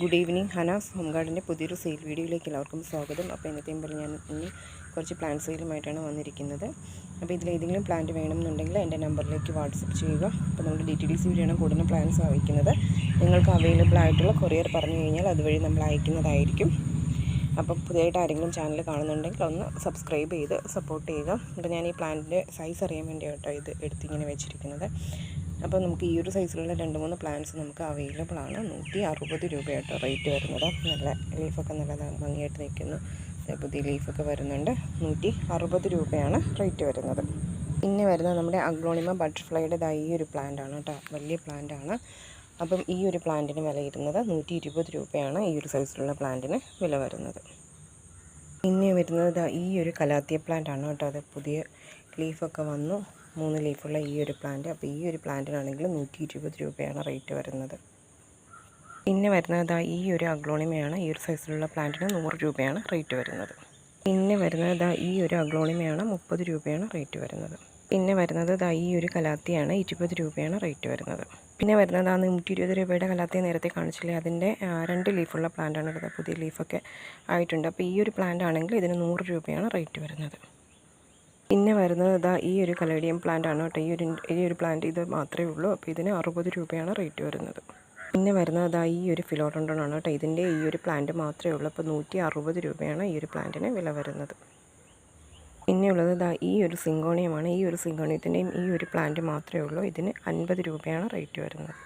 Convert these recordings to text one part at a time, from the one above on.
Good evening Hanas home ഗാർഡിന്റെ പുതിയൊരു sale വീഡിയോയിലേക്ക് എല്ലാവർക്കും സ്വാഗതം. അപ്പോൾ ഇന്നത്തെയും പോലെ ഞാൻ ഇനി കുറച്ച് പ്ലാന്റ് സെയിലുമായിട്ടാണ് വന്നിരിക്കുന്നത്. അപ്പോൾ ഇതിൽ ഏതെങ്കിലും പ്ലാന്റ് വേണമെന്നുണ്ടെങ്കിൽ എന്റെ നമ്പറിലേക്ക് വാട്സപ്പ് ചെയ്യുക. അപ്പോൾ നമ്മുടെ ഡി ടി ഡി സി വഴിയാണ് കൂടുതലും പ്ലാൻസ് അയക്കുന്നത് നിങ്ങൾക്ക് അവൈലബിൾ ആയിട്ടുള്ള കൊറിയർ പറഞ്ഞു കഴിഞ്ഞാൽ അതുവഴി നമ്മൾ അയക്കുന്നതായിരിക്കും. അപ്പോൾ പുതിയതായിട്ട് ആരെങ്കിലും ചാനൽ കാണുന്നുണ്ടെങ്കിൽ ഒന്ന് സബ്സ്ക്രൈബ് ചെയ്ത് സപ്പോർട്ട് ചെയ്യുക. അപ്പോൾ ഞാൻ ഈ പ്ലാന്റിന്റെ സൈസ് അറിയാൻ വേണ്ടിയാട്ടോ ഇത് എടുത്തിങ്ങനെ വെച്ചിരിക്കുന്നത്. അപ്പോൾ നമുക്ക് ഈ ഒരു സൈസിലുള്ള രണ്ട് മൂന്ന് പ്ലാന്റ്സ് നമുക്ക് അവൈലബിൾ ആണ്. നൂറ്റി അറുപത് രൂപയായിട്ട് റേറ്റ് വരുന്നത്. നല്ല ലീഫൊക്കെ നല്ല ഭംഗിയായിട്ട് നിൽക്കുന്നു. പുതിയ ലീഫൊക്കെ വരുന്നുണ്ട്. നൂറ്റി അറുപത് രൂപയാണ് റേറ്റ് വരുന്നത്. പിന്നെ വരുന്ന നമ്മുടെ അഗ്ലോണിമ ബട്ടർഫ്ലൈയുടെ ഈ ഒരു പ്ലാന്റ് ആണ് കേട്ടോ. വലിയ പ്ലാന്റ് ആണ്. അപ്പം ഈ ഒരു പ്ലാന്റിന് വില ഇരുന്നത് നൂറ്റി ഇരുപത് രൂപയാണ് ഈ ഒരു സൈസിലുള്ള പ്ലാന്റിന് വില വരുന്നത്. പിന്നെ വരുന്നത് ഈ ഒരു കലാത്തിയ പ്ലാന്റ് ആണ് കേട്ടോ. അത് പുതിയ ലീഫൊക്കെ വന്നു. മൂന്ന് ലീഫുള്ള ഈ ഒരു പ്ലാന്റ് അപ്പോൾ ഈ ഒരു പ്ലാന്റിനാണെങ്കിൽ നൂറ്റി ഇരുപത് രൂപയാണ് റേറ്റ് വരുന്നത്. പിന്നെ വരുന്നത് ഈ ഒരു അഗ്ലോണിമയാണ് ഈ ഒരു സൈസിലുള്ള പ്ലാന്റിന് നൂറ് രൂപയാണ് റേറ്റ് വരുന്നത്. പിന്നെ വരുന്നത് ഈ ഒരു അഗ്ലോണിമയാണ് മുപ്പത് രൂപയാണ് റേറ്റ് വരുന്നത്. പിന്നെ വരുന്നത് ദാ ഈ ഒരു കലാത്തിയാണ് ഇരുപത് രൂപയാണ് റേറ്റ് വരുന്നത്. പിന്നെ വരുന്നത് ആ നൂറ്റി ഇരുപത് രൂപയുടെ കലാത്തി നേരത്തെ കാണിച്ചില്ലേ? അതിന്റെ രണ്ട് ലീഫുള്ള പ്ലാന്റാണ് എടുത്തത് പുതിയ ലീഫൊക്കെ ആയിട്ടുണ്ട്. അപ്പോൾ ഈ ഒരു പ്ലാന്റ് ആണെങ്കിൽ ഇതിന് നൂറ് രൂപയാണ് റേറ്റ് വരുന്നത്. പിന്നെ വരുന്നത് ഇതാ ഈ ഒരു കലേഡിയം പ്ലാന്റ് ആണ് കേട്ടോ ഈ ഒരു ഈ ഒരു പ്ലാന്റ് ഇത് മാത്രമേ ഉള്ളൂ അപ്പോൾ ഇതിന് അറുപത് രൂപയാണ് റേറ്റ് വരുന്നത് പിന്നെ വരുന്നത് അതാ ഈ ഒരു ഫിലോഡോണ്ടൺ ആണ് കേട്ടോ ഇതിന്റെ ഈ ഒരു പ്ലാന്റ് മാത്രമേ ഉള്ളൂ അപ്പോൾ നൂറ്റി അറുപത് രൂപയാണ് ഈ ഒരു പ്ലാന്റിന് വില വരുന്നത് പിന്നെയുള്ളത് ഇതാ ഈ ഒരു സിങ്കോണിയമാണ് ഈ ഒരു സിങ്കോണിയത്തിന്റെയും ഈ ഒരു പ്ലാന്റ് മാത്രമേ ഉള്ളൂ ഇതിന് അൻപത് രൂപയാണ് റേറ്റ് വരുന്നത്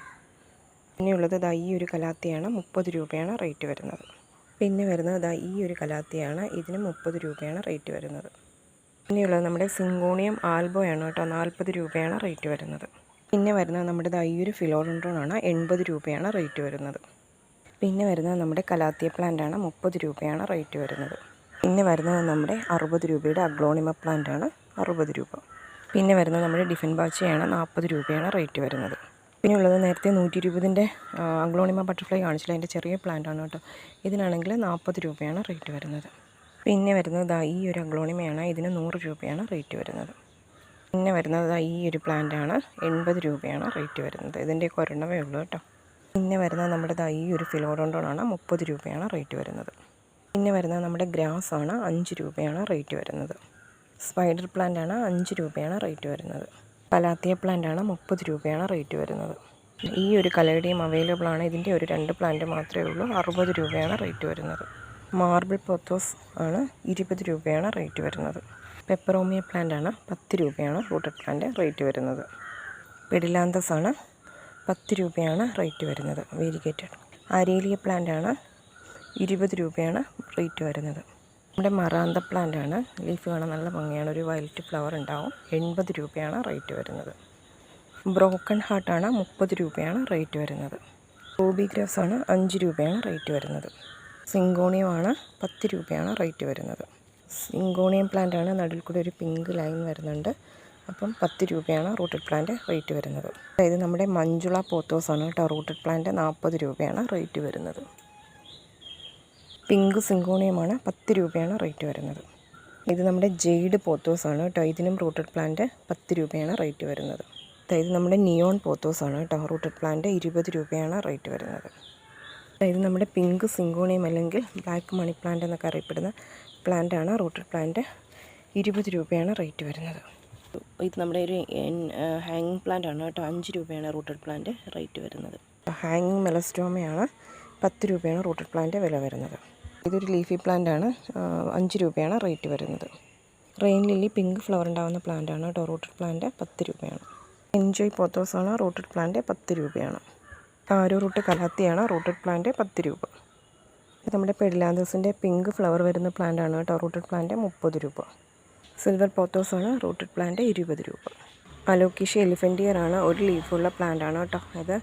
പിന്നെയുള്ളത് ഇതാ ഈ ഒരു കലാത്തിയാണ് മുപ്പത് രൂപയാണ് റേറ്റ് വരുന്നത് പിന്നെ വരുന്നത് ഇതാ ഈ ഒരു കലാത്തിയാണ് ഇതിന് മുപ്പത് രൂപയാണ് റേറ്റ് വരുന്നത് പിന്നെയുള്ളത് നമ്മുടെ സിങ്കോണിയം ആൽബോയാണ് കേട്ടോ. നാൽപ്പത് രൂപയാണ് റേറ്റ് വരുന്നത്. പിന്നെ വരുന്നത് നമ്മുടെ ഈ ഒരു ഫിലോഡോൺട്രോണാണ് എൺപത് രൂപയാണ് റേറ്റ് വരുന്നത്. പിന്നെ വരുന്നത് നമ്മുടെ കലാത്തിയ പ്ലാന്റ് ആണ് മുപ്പത് രൂപയാണ് റേറ്റ് വരുന്നത്. പിന്നെ വരുന്നത് നമ്മുടെ അറുപത് രൂപയുടെ അഗ്ലോണിമ പ്ലാന്റ് ആണ് അറുപത് രൂപ. പിന്നെ വരുന്നത് നമ്മുടെ ഡിഫൻ ബാച്ചയാണ് നാൽപ്പത് രൂപയാണ് റേറ്റ് വരുന്നത്. പിന്നെ ഉള്ളത് നേരത്തെ നൂറ്റി ഇരുപതിന്റെ അഗ്ലോണിമ ബട്ടർഫ്ലൈ കാണിച്ചില്ല അതിന്റെ ചെറിയ പ്ലാന്റ് ആണ് കേട്ടോ. ഇതിനാണെങ്കിൽ നാൽപ്പത് രൂപയാണ് റേറ്റ് വരുന്നത്. പിന്നെ വരുന്നത് ദാ ഈ ഒരു അഗ്ലോണിമയാണ്. ഇതിന് നൂറ് രൂപയാണ് റേറ്റ് വരുന്നത്. പിന്നെ വരുന്നത് ദാ ഈ ഒരു പ്ലാന്റാണ് എൺപത് രൂപയാണ് റേറ്റ് വരുന്നത്. ഇതിന്റെ ഒരെണ്ണമേ ഉള്ളൂ കേട്ടോ. പിന്നെ വരുന്നത് നമ്മുടെ ദാ ഈ ഒരു ഫിലോഡോണ്ടോണാണ് മുപ്പത് രൂപയാണ് റേറ്റ് വരുന്നത്. പിന്നെ വരുന്നത് നമ്മുടെ ഗ്രാസ് ആണ്. അഞ്ച് രൂപയാണ് റേറ്റ് വരുന്നത്. സ്പൈഡർ പ്ലാന്റ് ആണ്. അഞ്ച് രൂപയാണ് റേറ്റ് വരുന്നത്. പലാത്തിയ പ്ലാന്റ് ആണ്. മുപ്പത് രൂപയാണ് റേറ്റ് വരുന്നത്. ഈ ഒരു കലയുടെയും അവൈലബിൾ ആണ്. ഇതിന്റെ ഒരു രണ്ട് പ്ലാന്റ് മാത്രമേ ഉള്ളൂ. അറുപത് രൂപയാണ് റേറ്റ് വരുന്നത്. മാർബിൾ പൊത്തോസ് ആണ് ഇരുപത് രൂപയാണ് റേറ്റ് വരുന്നത്. പെപ്പറോമിയ പ്ലാന്റ് ആണ് പത്ത് രൂപയാണ് റൂട്ടഡ് പ്ലാന്റ് റേറ്റ് വരുന്നത്. പെഡിലാന്തസ് ആണ് പത്ത് രൂപയാണ് റേറ്റ് വരുന്നത് വേരിഗേറ്റഡ്. അരേലിയ പ്ലാന്റ് ആണ് ഇരുപത് രൂപയാണ് റേറ്റ് വരുന്നത്. നമ്മുടെ മറാന്ത പ്ലാന്റ് ആണ്. ലീഫ് കാണാൻ നല്ല ഭംഗിയാണ്. ഒരു വയലറ്റ് ഫ്ലവർ ഉണ്ടാവും. എൺപത് രൂപയാണ് റേറ്റ് വരുന്നത്. ബ്രോക്കൺ ഹാർട്ടാണ് മുപ്പത് രൂപയാണ് റേറ്റ് വരുന്നത്. റൂബി ഗ്രാസ് ആണ് അഞ്ച് രൂപയാണ് റേറ്റ് വരുന്നത്. സിങ്കോണിയമാണ് പത്ത് രൂപയാണ് റേറ്റ് വരുന്നത്. സിങ്കോണിയം പ്ലാന്റ് ആണ് നടുവിൽ കൂടെ ഒരു പിങ്ക് ലൈൻ വരുന്നുണ്ട്. അപ്പം പത്ത് രൂപയാണ് റൂട്ടഡ് പ്ലാന്റ് റേറ്റ് വരുന്നത്. അതായത് നമ്മുടെ മഞ്ജുള പോത്തോസ് ആണ് കേട്ടോ റൂട്ടഡ് പ്ലാന്റ് നാൽപ്പത് രൂപയാണ് റേറ്റ് വരുന്നത്. പിങ്ക് സിങ്കോണിയമാണ് പത്ത് രൂപയാണ് റേറ്റ് വരുന്നത്. ഇത് നമ്മുടെ ജെയ്ഡ് പോത്തോസ് ആണ് കേട്ടോ. ഇതിനും റൂട്ടഡ് പ്ലാന്റ് പത്ത് രൂപയാണ് റേറ്റ് വരുന്നത്. അതായത് നമ്മുടെ നിയോൺ പോത്തോസ് ആണ് കേട്ടോ റൂട്ടഡ് പ്ലാന്റ് ഇരുപത് രൂപയാണ് റേറ്റ് വരുന്നത്. അതായത് നമ്മുടെ പിങ്ക് സിങ്കോണിയം അല്ലെങ്കിൽ ബ്ലാക്ക് മണി പ്ലാന്റ് എന്നൊക്കെ അറിയപ്പെടുന്ന പ്ലാന്റാണ് ആണ് റൂട്ടഡ് പ്ലാന്റ്. ഇരുപത് രൂപയാണ് റേറ്റ് വരുന്നത്. ഇത് നമ്മുടെ ഒരു ഹാങ്ങിങ് പ്ലാന്റ് ആണ് കേട്ടോ. അഞ്ച് രൂപയാണ് റൂട്ടഡ് പ്ലാന്റ് റേറ്റ് വരുന്നത്. ഹാങ്ങിങ് മെലസ്റ്റോമയാണ് പത്ത് രൂപയാണ് റൂട്ടഡ് പ്ലാന്റ് വില വരുന്നത്. ഇതൊരു ലീഫി പ്ലാന്റ് ആണ്. അഞ്ച് രൂപയാണ് റേറ്റ് വരുന്നത്. റെയിൻ ലില്ലി പിങ്ക് ഫ്ലവർ ഉണ്ടാകുന്ന പ്ലാന്റ് ആണ് കേട്ടോ. റൂട്ടഡ് പ്ലാന്റ് പത്ത് രൂപയാണ്. എൻജോയ് പോത്തോസ് ആണ് റൂട്ടഡ് പ്ലാന്റ് പത്ത് രൂപയാണ്. ആരോ റൂട്ട് കലാത്തിയാണ് റൂട്ടഡ് പ്ലാന്റ് പത്ത് രൂപ. നമ്മുടെ പെഡിലാന്തസിന്റെ പിങ്ക് ഫ്ലവർ വരുന്ന പ്ലാന്റ് ആണ് കേട്ടോ റൂട്ടഡ് പ്ലാന്റ് മുപ്പത് രൂപ. സിൽവർ ആണ് റൂട്ടഡ് പ്ലാന്റ് ഇരുപത് രൂപ. അലോക്കിഷ എലിഫന്റിയർ ആണ് ഒരു ലീഫുള്ള പ്ലാന്റ് ആണ് കേട്ടോ. അത്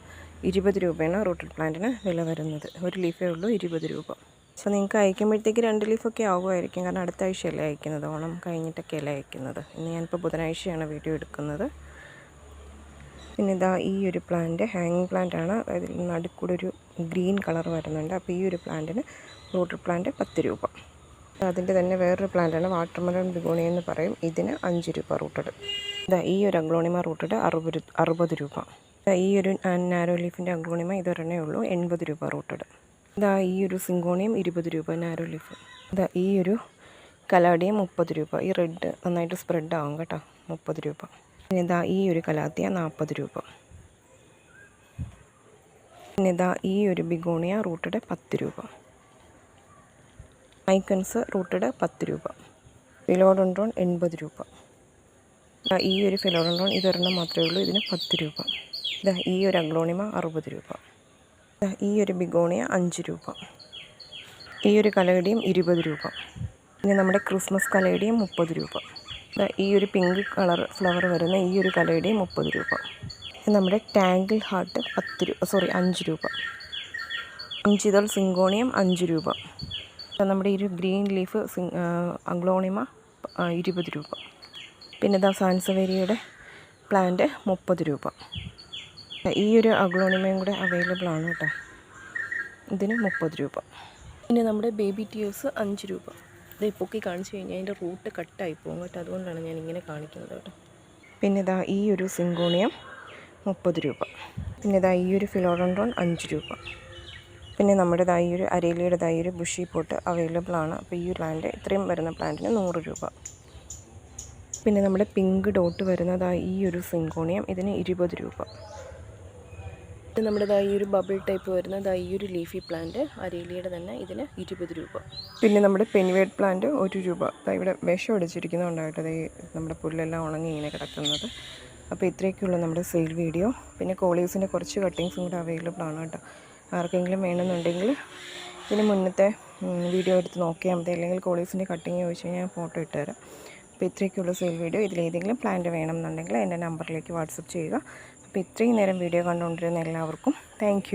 ഇരുപത് രൂപയാണ് റൂട്ടഡ് പ്ലാന്റിന് വില വരുന്നത്. ഒരു ലീഫേ ഉള്ളൂ ഇരുപത് രൂപ. സോ നിങ്ങൾക്ക് അയക്കുമ്പോഴത്തേക്ക് രണ്ട് ലീഫൊക്കെ ആകുമായിരിക്കും കാരണം അടുത്ത ആഴ്ചയല്ലേ അയക്കുന്നത് ഓണം കഴിഞ്ഞിട്ടൊക്കെയല്ലേ അയക്കുന്നത്. ഇന്ന് ഞാനിപ്പോൾ ബുധനാഴ്ചയാണ് വീഡിയോ എടുക്കുന്നത്. പിന്നെ ഇതാ ഈ ഒരു പ്ലാന്റ് ഹാങ്ങിങ് പ്ലാന്റ് ആണ്. അതിൽ നടുക്കൂടെ ഒരു ഗ്രീൻ കളർ വരുന്നുണ്ട്. അപ്പോൾ ഈ ഒരു പ്ലാന്റിന് വാട്ടർ പ്ലാന്റ് പത്ത് രൂപ. അതിന്റെ തന്നെ വേറൊരു പ്ലാന്റാണ് വാട്ടർമെലൺ ബിഗോണി എന്ന് പറയും. ഇതിന് അഞ്ച് രൂപ റൂട്ടഡ് ഇതാ ഈ ഒരു അഗ്ലോണിമ റൂട്ടഡ് അറുപത് അറുപത് രൂപ. ഈ ഒരു നാരോ ലീഫിന്റെ അഗ്ലോണിമ ഇതൊരെണ്ണേ ഉള്ളൂ എൺപത് രൂപ റൂട്ടഡ് ഇതാ ഈ ഒരു സിങ്കോണിയം ഇരുപത് രൂപ നാരോ ലീഫ് ഇതാ ഈ ഒരു കലാടിയും മുപ്പത് രൂപ. ഈ റെഡ് നന്നായിട്ട് സ്പ്രെഡ് ആവും കേട്ടോ മുപ്പത് രൂപ. ഇതാ ഈ ഒരു കലാത്തിയ നാൽപ്പത് രൂപ. പിന്നെ ഇതാ ഈ ഒരു ബിഗോണിയ റൂട്ടഡ് പത്ത് രൂപ. ഐക്കൺസ് റൂട്ടഡ് പത്ത് രൂപ. ഫിലോഡോൺഡ്രോൺ എൺപത് രൂപ. ഈ ഒരു ഫിലോഡോൺഡ്രോൺ ഇതൊരെണ്ണം മാത്രമേ ഉള്ളൂ ഇതിന് പത്ത് രൂപ. ഇതാ ഈ ഒരു അഗ്ലോണിമ അറുപത് രൂപ. ഈ ഒരു ബിഗോണിയ അഞ്ച് രൂപ. ഈ ഒരു കലയുടെയും ഇരുപത് രൂപ. പിന്നെ നമ്മുടെ ക്രിസ്മസ് കലയുടെയും മുപ്പത് രൂപ. ഈ ഒരു പിങ്ക് കളർ ഫ്ലവർ വരുന്ന ഈ ഒരു കലയുടെ മുപ്പത് രൂപ. നമ്മുടെ ടാങ്കിൾ ഹാർട്ട് പത്ത് രൂപ സോറി അഞ്ച് രൂപ. അഞ്ചിതൾ സിങ്കോണിയം അഞ്ച് രൂപ. നമ്മുടെ ഈ ഒരു ഗ്രീൻ ലീഫ് അഗ്ലോണിമ ഇരുപത് രൂപ. പിന്നെ ദ സാൻസവേരിയയുടെ പ്ലാന്റ് മുപ്പത് രൂപ. ഈ ഒരു അഗ്ലോണിമയും കൂടെ അവൈലബിൾ ആണ് കേട്ടോ. ഇതിന് മുപ്പത് രൂപ. പിന്നെ നമ്മുടെ ബേബി ട്യൂസ് അഞ്ച് രൂപ. ഇത് പൊക്കി കാണിച്ചു കഴിഞ്ഞാൽ അതിന്റെ റൂട്ട് കട്ടായി പോകും കേട്ടോ. അതുകൊണ്ടാണ് ഞാൻ ഇങ്ങനെ കാണിക്കുന്നത് കേട്ടോ. പിന്നെ ഇതാ ഈ ഒരു സിങ്കോണിയം മുപ്പത് രൂപ. പിന്നെ ഇതാ ഈ ഒരു ഫിലോഡോൺഡ്രോൺ അഞ്ച് രൂപ. പിന്നെ നമ്മുടെ ഈ ഒരു അരേലിയുടെ ഈ ഒരു ബുഷി പോട്ട് അവൈലബിൾ ആണ്. അപ്പോൾ ഈ ഒരു പ്ലാന്റ് ഇത്രയും വരുന്ന പ്ലാന്റിന് നൂറ് രൂപ. പിന്നെ നമ്മുടെ പിങ്ക് ഡോട്ട് വരുന്നതാ ഈ ഒരു സിങ്കോണിയം ഇതിന് ഇരുപത് രൂപ. ഇത് നമ്മുടെ ഈ ഒരു ബബിൾ ടൈപ്പ് വരുന്നത് ഈ ഒരു ലീഫി പ്ലാന്റ് അരേലിയുടെ തന്നെ ഇതിന് ഇരുപത് രൂപ. പിന്നെ നമ്മുടെ പെനിവേഡ് പ്ലാന്റ് ഒരു രൂപ. ദാ ഇവിടെ വിഷം അടിച്ചിരിക്കുന്നതുകൊണ്ടായിട്ട് ഈ നമ്മുടെ പുല്ലെല്ലാം ഉണങ്ങി ഇങ്ങനെ കിടക്കുന്നത്. അപ്പോൾ ഇത്രയൊക്കെയുള്ളൂ നമ്മുടെ സെയിൽ വീഡിയോ. പിന്നെ കോളീവ്സിന്റെ കുറച്ച് കട്ടിങ്സും കൂടെ അവൈലബിൾ ആണ് കേട്ടോ. ആർക്കെങ്കിലും വേണമെന്നുണ്ടെങ്കിൽ ഇതിന് മുന്നത്തെ വീഡിയോ എടുത്ത് നോക്കിയാൽ മതി. അല്ലെങ്കിൽ കോളീവ്സിന്റെ കട്ടിങ് ചോദിച്ചു കഴിഞ്ഞാൽ ഫോട്ടോ ഇട്ടുതരാം അപ്പോൾ ഇത്രയൊക്കെയുള്ള സെയിൽ വീഡിയോ. ഇതിലേതെങ്കിലും പ്ലാന്റ് വേണമെന്നുണ്ടെങ്കിൽ എന്റെ നമ്പറിലേക്ക് വാട്സപ്പ് ചെയ്യുക. അപ്പോൾ ഇത്രയും നേരം വീഡിയോ കണ്ടുകൊണ്ടിരുന്ന എല്ലാവർക്കും താങ്ക്